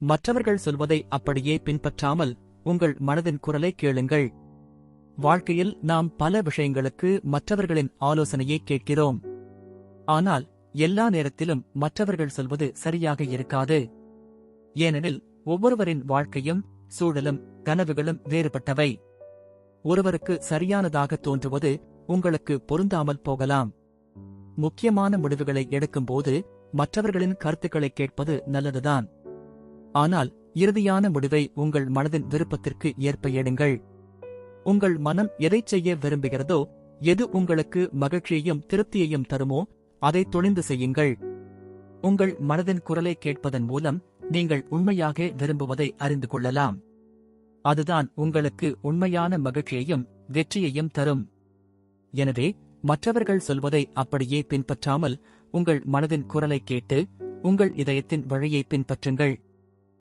மற்றவர்கள் சொல்வதை அப்படியே பின்பற்றாமல் உங்கள் மனதின் குரலை கேளுங்கள். வாழ்க்கையில் நாம் பல விஷயங்களுக்கு மற்றவர்களின் ஆலோசனையை கேட்கிறோம். ஆனால் எல்லா நேரத்திலும் மற்றவர்கள் சொல்வது சரியாக இருக்காது. ஏனெனில் ஒவ்வொருவரின் வாழ்க்கையும் சூழலும் கனவுகளும் வேறுபட்டவை. ஒருவருக்கு சரியானதாக தோன்றுவது உங்களுக்கு பொருந்தாமல் போகலாம். முக்கியமான முடிவுகளை எடுக்கும்போது மற்றவர்களின் கருத்துக்களை கேட்பது நல்லதுதான். ஆனால் இறுதியான முடிவை உங்கள் மனதின் விருப்பத்திற்கு ஏற்ப எடுங்கள் உங்கள் மனம் எதைச் செய்ய விரும்புகிறதோ எது உங்களுக்கு மகிழ்ச்சியையும் திருப்தியையும் தருமோ அதை துணிந்து செய்யுங்கள். உங்கள் மனதின் குரலை கேட்பதன் மூலம் நீங்கள் உண்மையாக விரும்புவதை அறிந்து கொள்ளலாம். அதுதான் உங்களுக்கு உண்மையான மகிழ்ச்சியையும் வெற்றியையும் தரும். எனவே மற்றவர்கள் சொல்வதை அப்படியே பின்பற்றாமல் உங்கள் மனதின் குரலை கேட்டு உங்கள் இதயத்தின் வழியை பின்பற்றுங்கள்.